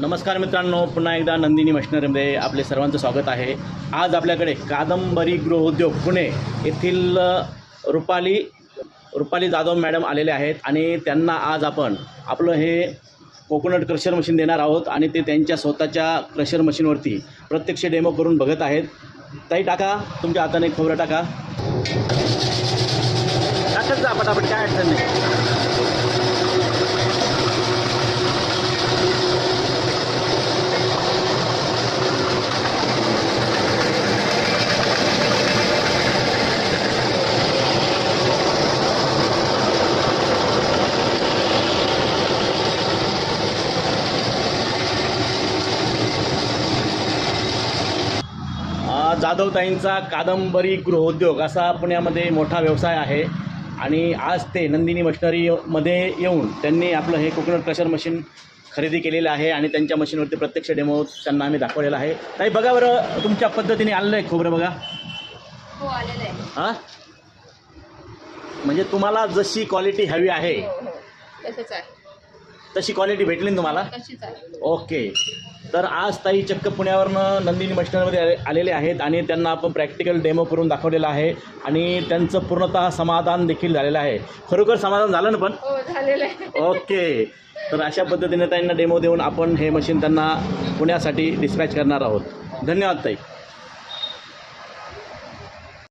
नमस्कार मित्रांनो पुन्हा एकदा नंदिनी मशिनरीमध्ये आपले सर्वांचं स्वागत आहे. आज आपल्याकडे कादंबरी गृहोद्योग पुणे येथील रुपाली रुपाली जाधव मॅडम आलेले आहेत आणि त्यांना आज आपण आपलं हे कोकोनट क्रशर मशीन देणार आहोत आणि ते त्यांच्या स्वतःच्या क्रशर मशीनवरती प्रत्यक्ष डेमो करून बघत आहेत. ताई टाका. तुमच्या हाताने खोबरं टाका. टाकत जा पटापट. काय अडचण नाही. जाधवताईंचा कादंबरी गृहोद्योग असा पुण्यामध्ये मोठा व्यवसाय आहे. आणि आज ते नंदिनी मशिनरीमध्ये येऊन त्यांनी आपलं हे कोकोनट क्रशर मशीन खरेदी केलेलं आहे आणि त्यांच्या मशीनवरती प्रत्यक्ष डेमो त्यांना आम्ही दाखवलेला आहे. ताई बघा बरं तुमच्या पद्धतीने आलेलं आहे खोबरं बघा. हो आलेलं आहे. हां? म्हणजे तुम्हाला जशी क्वालिटी हवी आहे. हो हो तशी क्वालिटी भेटली ना तुम्हाला? ओके तर आज ताई चक्क पुण्यावरनं नंदिनी मशिनरीमध्ये आले आलेले आहेत आणि त्यांना आपण प्रॅक्टिकल डेमो करून दाखवलेला आहे आणि त्यांचं पूर्णतः समाधान देखील झालेलं आहे. खरोखर समाधान झालं ना पण? हो झालेलं आहे. ओके. तर अशा पद्धतीने त्यांना डेमो देऊन आपण हे मशीन त्यांना पुण्यासाठी डिस्पॅच करणार आहोत. धन्यवाद ताई.